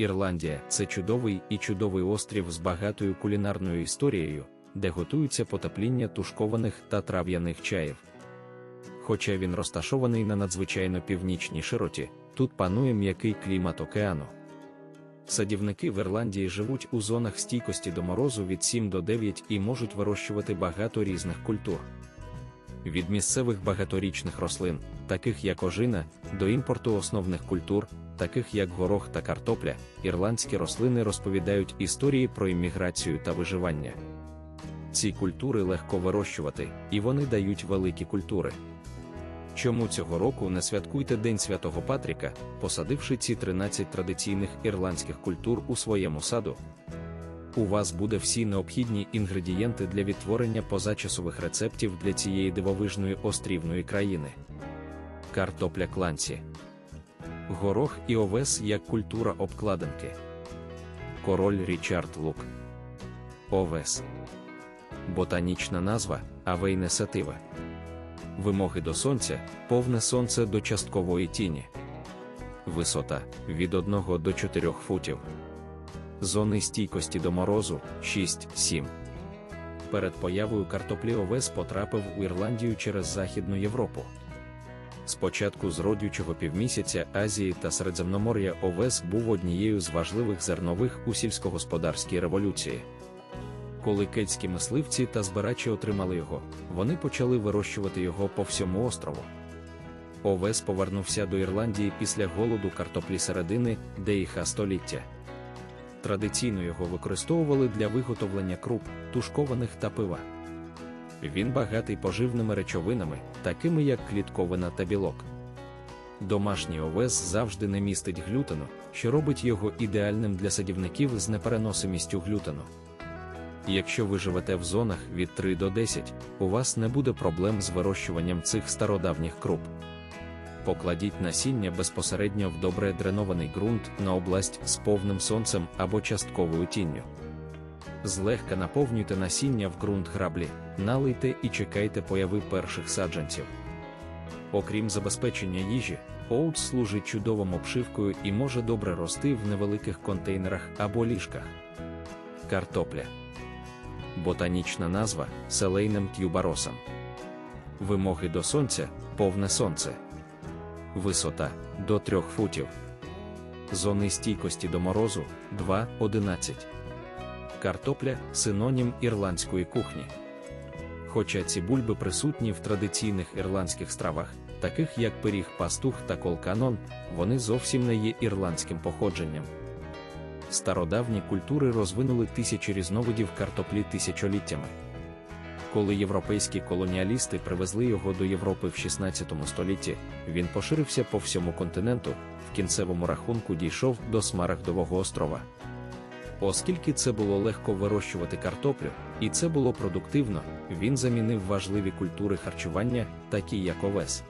Ірландія це чудовий і чудовий острів з багатою кулінарною історією, де готуються потепління тушкованих та трав'яних чаїв. Хоча він розташований на надзвичайно північній широті, тут панує м'який клімат океану. Садівники в Ірландії живуть у зонах стійкості до морозу від 7 до 9 і можуть вирощувати багато різних культур. Від місцевих багаторічних рослин, таких як ожина, до імпорту основних культур, таких як горох та картопля, ірландські рослини розповідають історії про імміграцію та виживання. Ці культури легко вирощувати, і вони дають великі культури. Чому цього року не святкуйте День Святого Патріка, посадивши ці 13 традиційних ірландських культур у своєму саду? У вас буде всі необхідні інгредієнти для відтворення позачасових рецептів для цієї дивовижної острівної країни. Картопля кланці, горох і овес як культура обкладинки, король Річард Лук, овес, ботанічна назва авейне сатива. Вимоги до сонця, повне сонце до часткової тіні. Висота від 1 до 4 футів. Зони стійкості до морозу 6-7. Перед появою картоплі овес потрапив у Ірландію через Західну Європу. Спочатку з родючого півмісяця Азії та Середземномор'я овес був однією з важливих зернових у сільськогосподарській революції. Коли кельтські мисливці та збирачі отримали його, вони почали вирощувати його по всьому острову. Овес повернувся до Ірландії після голоду картоплі середини, деїха століття. Традиційно його використовували для виготовлення круп, тушкованих та пива. Він багатий поживними речовинами, такими як клітковина та білок. Домашній овес завжди не містить глютену, що робить його ідеальним для садівників з непереносимістю глютену. Якщо ви живете в зонах від 3 до 10, у вас не буде проблем з вирощуванням цих стародавніх круп. Покладіть насіння безпосередньо в добре дренований ґрунт на область з повним сонцем або частковою тінню. Злегка наповнюйте насіння в ґрунт граблі, налийте і чекайте появи перших саджанців. Окрім забезпечення їжі, оут служить чудовим обшивкою і може добре рости в невеликих контейнерах або ліжках. Картопля. Ботанічна назва селейним тюбаросом. Вимоги до сонця повне сонце. Висота до 3 футів. Зони стійкості до морозу 2-11. Картопля синонім ірландської кухні. Хоча ці бульби присутні в традиційних ірландських стравах, таких як пиріг пастух та колканон, вони зовсім не є ірландським походженням. Стародавні культури розвинули тисячі різновидів картоплі тисячоліттями. Коли європейські колоніалісти привезли його до Європи в 16 столітті, він поширився по всьому континенту, в кінцевому рахунку дійшов до Смарагдового острова. Оскільки це було легко вирощувати картоплю, і це було продуктивно, він замінив важливі культури харчування, такі як овес.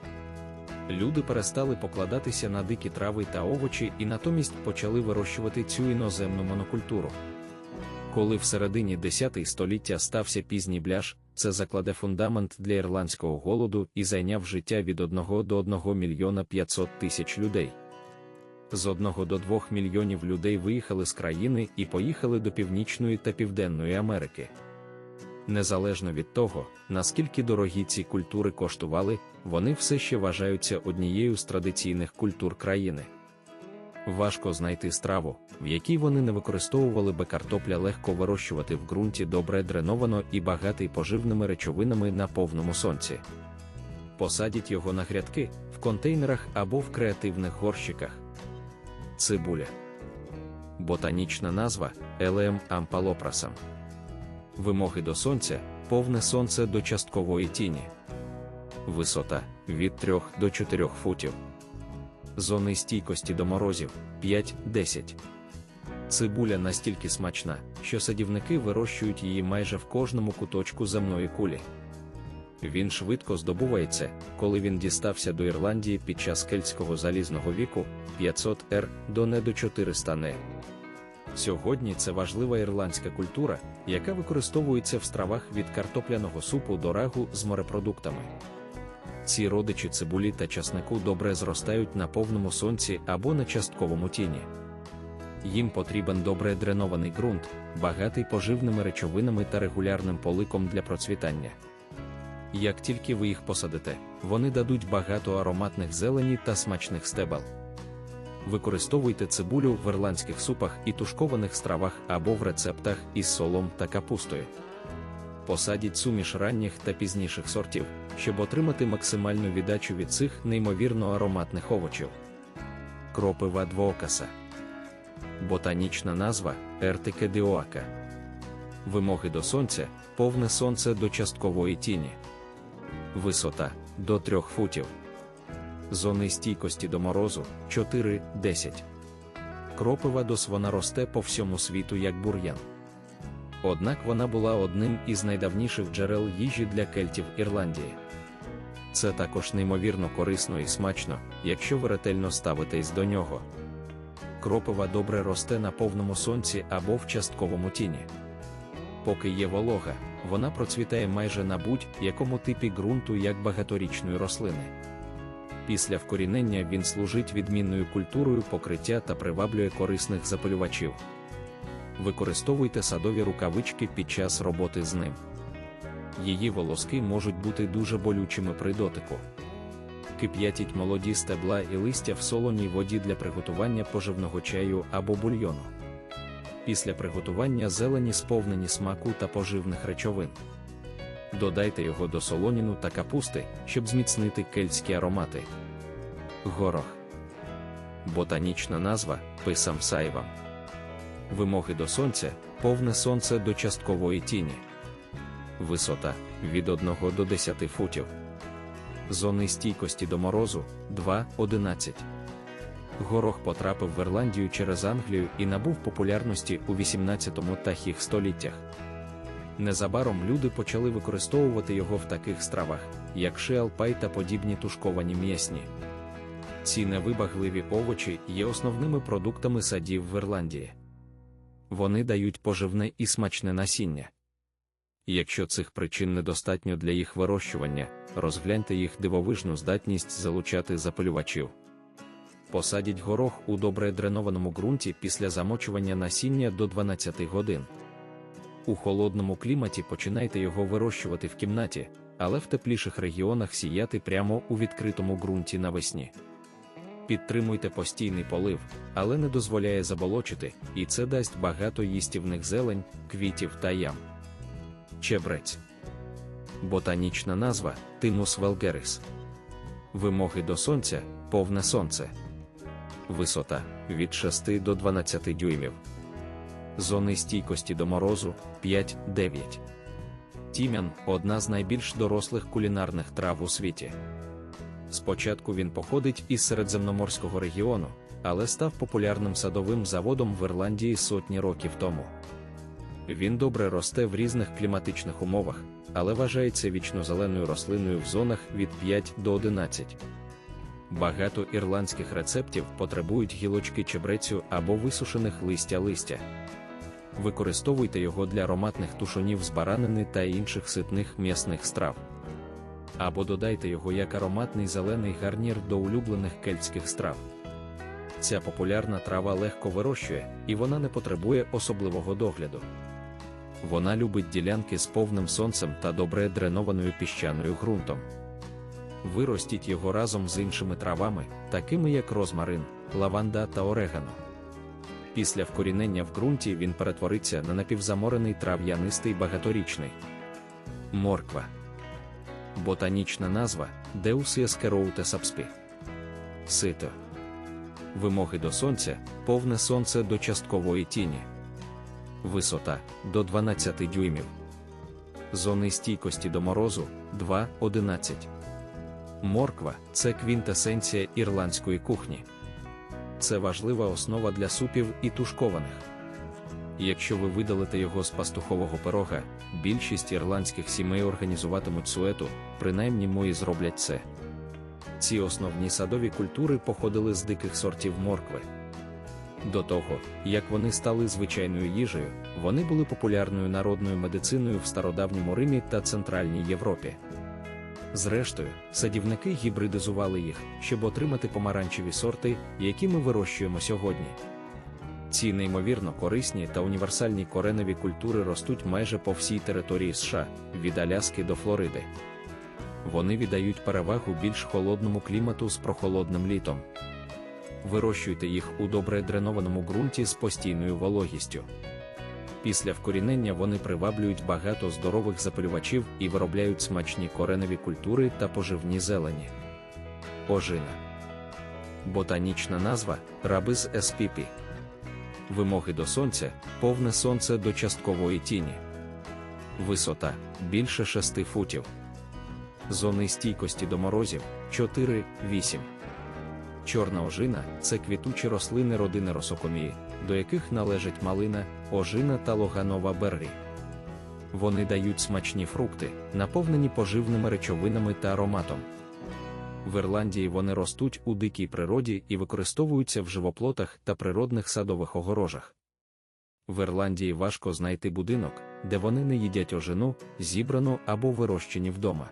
Люди перестали покладатися на дикі трави та овочі і натомість почали вирощувати цю іноземну монокультуру. Коли в середині 10 століття стався пізній бляш, це закладе фундамент для ірландського голоду і зайняв життя від 1 до 1 мільйона 500 тисяч людей. З 1 до 2 мільйонів людей виїхали з країни і поїхали до Північної та Південної Америки. Незалежно від того, наскільки дорогі ці культури коштували, вони все ще вважаються однією з традиційних культур країни. Важко знайти страву, в якій вони не використовували би картопля легко вирощувати в ґрунті добре дреновано і багатий поживними речовинами на повному сонці. Посадіть його на грядки, в контейнерах або в креативних горщиках. Цибуля. Ботанічна назва Елеем ампалопрасам. Вимоги до сонця повне сонце до часткової тіні. Висота від 3 до 4 футів. Зони стійкості до морозів 5-10. Цибуля настільки смачна, що садівники вирощують її майже в кожному куточку земної кулі. Він швидко здобувається, коли він дістався до Ірландії під час кельтського залізного віку 500 р до не до 400 не. Сьогодні це важлива ірландська культура, яка використовується в стравах від картопляного супу до рагу з морепродуктами. Ці родичі цибулі та часнику добре зростають на повному сонці або на частковому тіні. Їм потрібен добре дренований ґрунт, багатий поживними речовинами та регулярним поликом для процвітання. Як тільки ви їх посадите, вони дадуть багато ароматних зелені та смачних стебел. Використовуйте цибулю в ірландських супах і тушкованих стравах або в рецептах із солом та капустою. Посадіть суміш ранніх та пізніших сортів, щоб отримати максимальну віддачу від цих неймовірно ароматних овочів. Кропива двоокаса. Ботанічна назва Ертикедіоака. Вимоги до сонця повне сонце до часткової тіні. Висота до 3 футів. Зони стійкості до морозу 4-10. Кропива дос вона росте по всьому світу як бур'ян. Однак вона була одним із найдавніших джерел їжі для кельтів Ірландії. Це також неймовірно корисно і смачно, якщо ви ретельно ставитесь до нього. Кропива добре росте на повному сонці або в частковому тіні. Поки є волога, вона процвітає майже на будь-якому типі ґрунту як багаторічної рослини. Після вкорінення він служить відмінною культурою покриття та приваблює корисних запалювачів. Використовуйте садові рукавички під час роботи з ним. Її волоски можуть бути дуже болючими при дотику. Кип'ятіть молоді стебла і листя в солоній воді для приготування поживного чаю або бульйону. Після приготування зелені сповнені смаку та поживних речовин. Додайте його до солоніну та капусти, щоб зміцнити кельтські аромати. Горох. Ботанічна назва писам сайвам. Вимоги до сонця повне сонце до часткової тіні. Висота від 1 до 10 футів. Зони стійкості до морозу 2-11. Горох потрапив в Ірландію через Англію і набув популярності у 18 та хіх століттях. Незабаром люди почали використовувати його в таких стравах, як шиалпай та подібні тушковані м'ясні. Ці невибагливі овочі є основними продуктами садів в Ірландії. Вони дають поживне і смачне насіння. Якщо цих причин недостатньо для їх вирощування, розгляньте їх дивовижну здатність залучати запалювачів. Посадіть горох у добре дренованому ґрунті після замочування насіння до 12 годин. У холодному кліматі починайте його вирощувати в кімнаті, але в тепліших регіонах сіяти прямо у відкритому ґрунті навесні. Підтримуйте постійний полив, але не дозволяє заболочити, і це дасть багато їстівних зелень, квітів та ям. Чебрець. Ботанічна назва Тимус велгерис. Вимоги до сонця повне сонце. Висота від 6 до 12 дюймів. Зони стійкості до морозу 5-9. Тім'ян одна з найбільш дорослих кулінарних трав у світі. Спочатку він походить із середземноморського регіону, але став популярним садовим заводом в Ірландії сотні років тому. Він добре росте в різних кліматичних умовах, але вважається вічнозеленою рослиною в зонах від 5 до 11. Багато ірландських рецептів потребують гілочки чебрецю або висушених листя листя. Використовуйте його для ароматних тушонів з баранини та інших ситних м'ясних страв. Або додайте його як ароматний зелений гарнір до улюблених кельтських страв. Ця популярна трава легко вирощує, і вона не потребує особливого догляду. Вона любить ділянки з повним сонцем та добре дренованою піщаною ґрунтом. Виростіть його разом з іншими травами, такими як розмарин, лаванда та орегано. Після вкорінення в ґрунті він перетвориться на напівзаморений трав'янистий багаторічний. Морква. Ботанічна назва Esceroute Sapspi. Сито. Вимоги до сонця повне сонце до часткової тіні. Висота до 12 дюймів. Зони стійкості до морозу 2-11. Морква це квінтесенція ірландської кухні. Це важлива основа для супів і тушкованих. Якщо ви видалите його з пастухового пирога, більшість ірландських сімей організуватимуть суету, принаймні мої зроблять це. Ці основні садові культури походили з диких сортів моркви. До того, як вони стали звичайною їжею, вони були популярною народною медициною в стародавньому Римі та Центральній Європі. Зрештою, садівники гібридизували їх, щоб отримати помаранчеві сорти, які ми вирощуємо сьогодні. Ці неймовірно корисні та універсальні кореневі культури ростуть майже по всій території США, від Аляски до Флориди. Вони віддають перевагу більш холодному клімату з прохолодним літом. Вирощуйте їх у добре дренованому ґрунті з постійною вологістю. Після вкорінення вони приваблюють багато здорових запилювачів і виробляють смачні кореневі культури та поживні зелені. Ожина. Ботанічна назва рабиз еспіпі. Вимоги до сонця повне сонце до часткової тіні. Висота більше 6 футів. Зони стійкості до морозів 4-8. Чорна ожина це квітучі рослини родини росокомії, до яких належать малина, ожина та логанова беррі. Вони дають смачні фрукти, наповнені поживними речовинами та ароматом. В Ірландії вони ростуть у дикій природі і використовуються в живоплотах та природних садових огорожах. В Ірландії важко знайти будинок, де вони не їдять ожину, зібрану або вирощені вдома.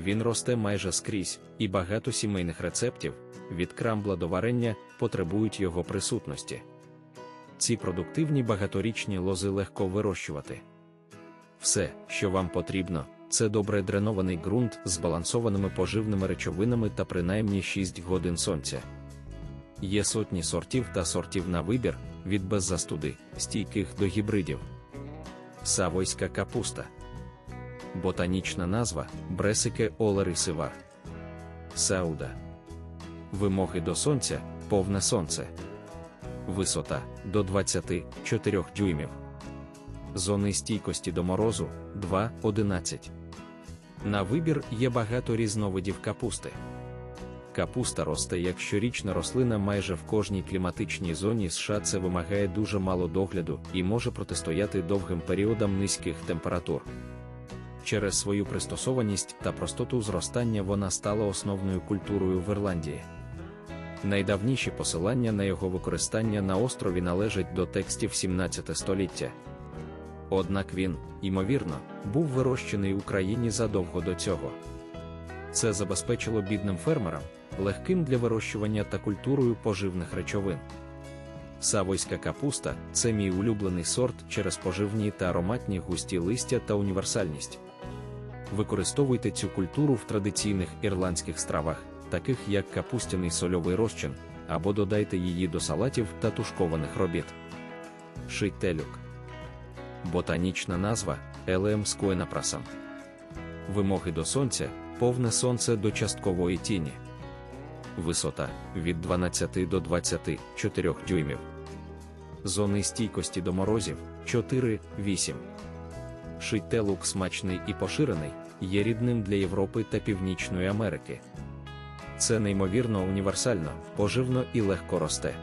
Він росте майже скрізь, і багато сімейних рецептів, від крамбла до варення, потребують його присутності. Ці продуктивні багаторічні лози легко вирощувати. Все, що вам потрібно, це добре дренований ґрунт з збалансованими поживними речовинами та принаймні 6 годин сонця. Є сотні сортів та сортів на вибір, від беззастуди, стійких до гібридів. Савойська капуста. Ботанічна назва Бресике олерисивар. Сауда. Вимоги до сонця повне сонце. Висота до 24 дюймів. Зони стійкості до морозу 2-11. На вибір є багато різновидів капусти. Капуста росте як щорічна рослина майже в кожній кліматичній зоні США це вимагає дуже мало догляду і може протистояти довгим періодам низьких температур. Через свою пристосованість та простоту зростання вона стала основною культурою в Ірландії. Найдавніші посилання на його використання на острові належать до текстів 17 століття. Однак він, ймовірно, був вирощений в Україні задовго до цього. Це забезпечило бідним фермерам, легким для вирощування та культурою поживних речовин. Савойська капуста це мій улюблений сорт через поживні та ароматні густі листя та універсальність. Використовуйте цю культуру в традиційних ірландських стравах, таких як капустяний сольовий розчин, або додайте її до салатів та тушкованих робіт. Шиттелюк. Ботанічна назва Елеем скоенапрасам. Вимоги до сонця повне сонце до часткової тіні. Висота від 12 до 24 дюймів. Зони стійкості до морозів 4-8. Шиттелук смачний і поширений, є рідним для Європи та Північної Америки. Це неймовірно універсально, поживно і легко росте.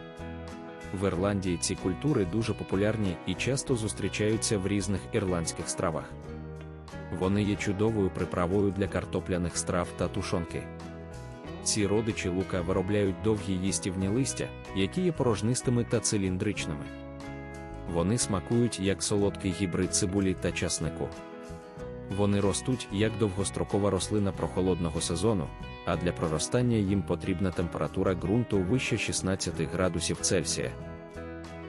В Ірландії ці культури дуже популярні і часто зустрічаються в різних ірландських стравах. Вони є чудовою приправою для картопляних страв та тушонки. Ці родичі лука виробляють довгі їстівні листя, які є порожнистими та циліндричними. Вони смакують як солодкий гібрид цибулі та часнику. Вони ростуть як довгострокова рослина прохолодного сезону, а для проростання їм потрібна температура ґрунту вище 16 градусів Цельсія.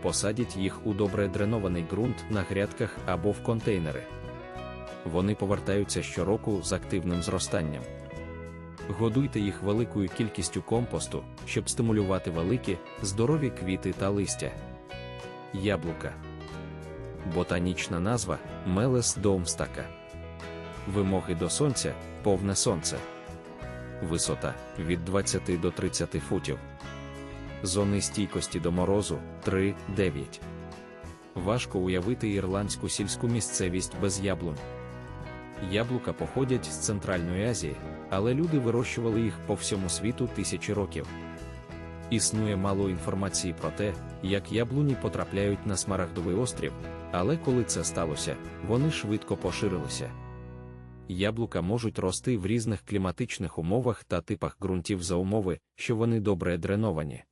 Посадять їх у добре дренований ґрунт на грядках або в контейнери. Вони повертаються щороку з активним зростанням. Годуйте їх великою кількістю компосту, щоб стимулювати великі, здорові квіти та листя. Яблука. Ботанічна назва Мелес доумстака. Вимоги до сонця повне сонце. Висота від 20 до 30 футів. Зони стійкості до морозу 3-9. Важко уявити ірландську сільську місцевість без яблунь. Яблука походять з Центральної Азії, але люди вирощували їх по всьому світу тисячі років. Існує мало інформації про те, як яблуні потрапляють на Смарагдовий острів, але коли це сталося, вони швидко поширилися. Яблука можуть рости в різних кліматичних умовах та типах ґрунтів за умови, що вони добре дреновані.